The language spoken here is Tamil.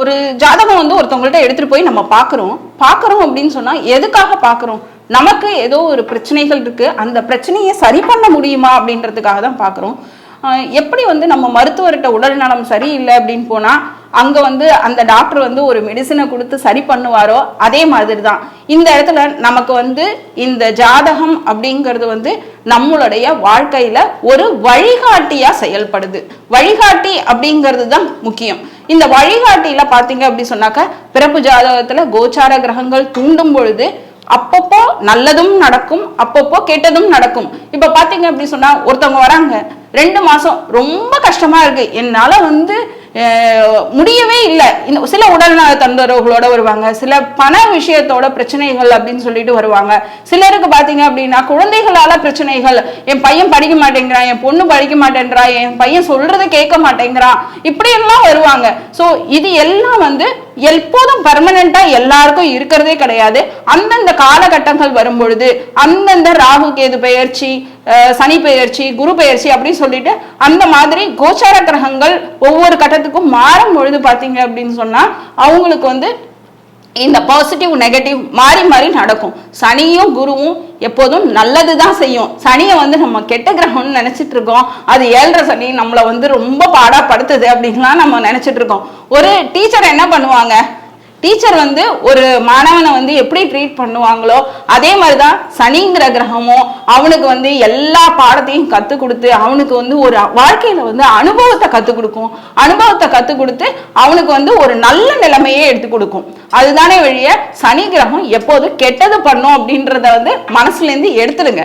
ஒரு ஜாதகம் வந்து ஒருத்தவங்கள்ட்ட எடுத்துட்டு போய் நம்ம பார்க்குறோம். பார்க்குறோம் அப்படின்னு சொன்னால் எதுக்காக பார்க்குறோம்? நமக்கு ஏதோ ஒரு பிரச்சனைகள் இருக்கு. அந்த பிரச்சனையை சரி பண்ண முடியுமா அப்படின்றதுக்காக தான் பார்க்குறோம் எப்படி வந்து நம்ம மருத்துவர்கிட்ட உடல் நலம் சரியில்லை அப்படின்னு போனால் அங்க வந்து அந்த டாக்டர் வந்து ஒரு மெடிசனை கொடுத்து சரி பண்ணுவாரோ அதே மாதிரி தான் இந்த இடத்துல நமக்கு வந்து இந்த ஜாதகம் அப்படிங்கிறது வந்து நம்மளுடைய வாழ்க்கையில ஒரு வழிகாட்டியா செயல்படுது. வழிகாட்டி அப்படிங்கிறது தான் முக்கியம். இந்த வழிகாட்டியில பாத்தீங்க அப்படி சொன்னாக்க பிறப்பு ஜாதகத்துல கோச்சார கிரகங்கள் தூண்டும் பொழுது அப்பப்போ நல்லதும் நடக்கும் அப்பப்போ கெட்டதும் நடக்கும். இப்ப பாத்தீங்க அப்படி சொன்னா ஒருத்தவங்க வராங்க ரெண்டு மாசம் ரொம்ப கஷ்டமா இருக்கு. என்னால வந்து முடியவே இல்லை. சில உடல்நல தொந்தரவுகளோட வருவாங்க. சில பண விஷயத்தோட பிரச்சனைகள் அப்படின்னு சொல்லிட்டு வருவாங்க. சிலருக்கு பாத்தீங்க அப்படின்னா குழந்தைகளால பிரச்சனைகள் என் பையன் படிக்க மாட்டேங்கிறான் என் பொண்ணு படிக்க மாட்டேன்றா என் பையன் சொல்றதை கேட்க மாட்டேங்கிறான் இப்படி எல்லாம் வருவாங்க. சோ இது எல்லாம் வந்து எப்போதும் பர்மனண்டா எல்லாருக்கும் இருக்கிறதே கிடையாது. அந்தந்த காலகட்டங்கள் வரும் பொழுது அந்தந்த ராகு கேது பெயர்ச்சி சனி பெயர்ச்சி குரு பெயர்ச்சி அப்படின்னு சொல்லிட்டு அந்த மாதிரி கோச்சார கிரகங்கள் ஒவ்வொரு கட்டத்துக்கும் மாறும் பொழுது பாத்தீங்க அப்படின்னு சொன்னா அவங்களுக்கு வந்து இந்த பாசிட்டிவ் நெகட்டிவ் மாறி மாறி நடக்கும். சனியும் குருவும் எப்போதும் நல்லது தான் செய்யும். சனியை வந்து நம்ம கெட்ட கிரகம்னு நினைச்சிட்டு இருக்கோம் அது ஏழரை சனி நம்மளை வந்து ரொம்ப பாடாப்படுத்துது அப்படின்லாம் நம்ம நினைச்சிட்டு இருக்கோம் ஒரு டீச்சர் என்ன பண்ணுவாங்க? டீச்சர் வந்து ஒரு மாணவனை வந்து எப்படி ட்ரீட் பண்ணுவாங்களோ அதே மாதிரி தான் சனிங்கிற கிரகமும் அவனுக்கு வந்து எல்லா பாடத்தையும் கற்றுக் கொடுத்து அவனுக்கு வந்து ஒரு வாழ்க்கையில வந்து அனுபவத்தை கற்றுக் கொடுக்கும். அனுபவத்தை கற்றுக் கொடுத்து அவனுக்கு வந்து ஒரு நல்ல நிலைமையே எடுத்து கொடுக்கும். அதுதானே வழிய சனி கிரகம் எப்போது கெட்டது பண்ணும் அப்படின்றத வந்து மனசுல இருந்து எடுத்துடுங்க.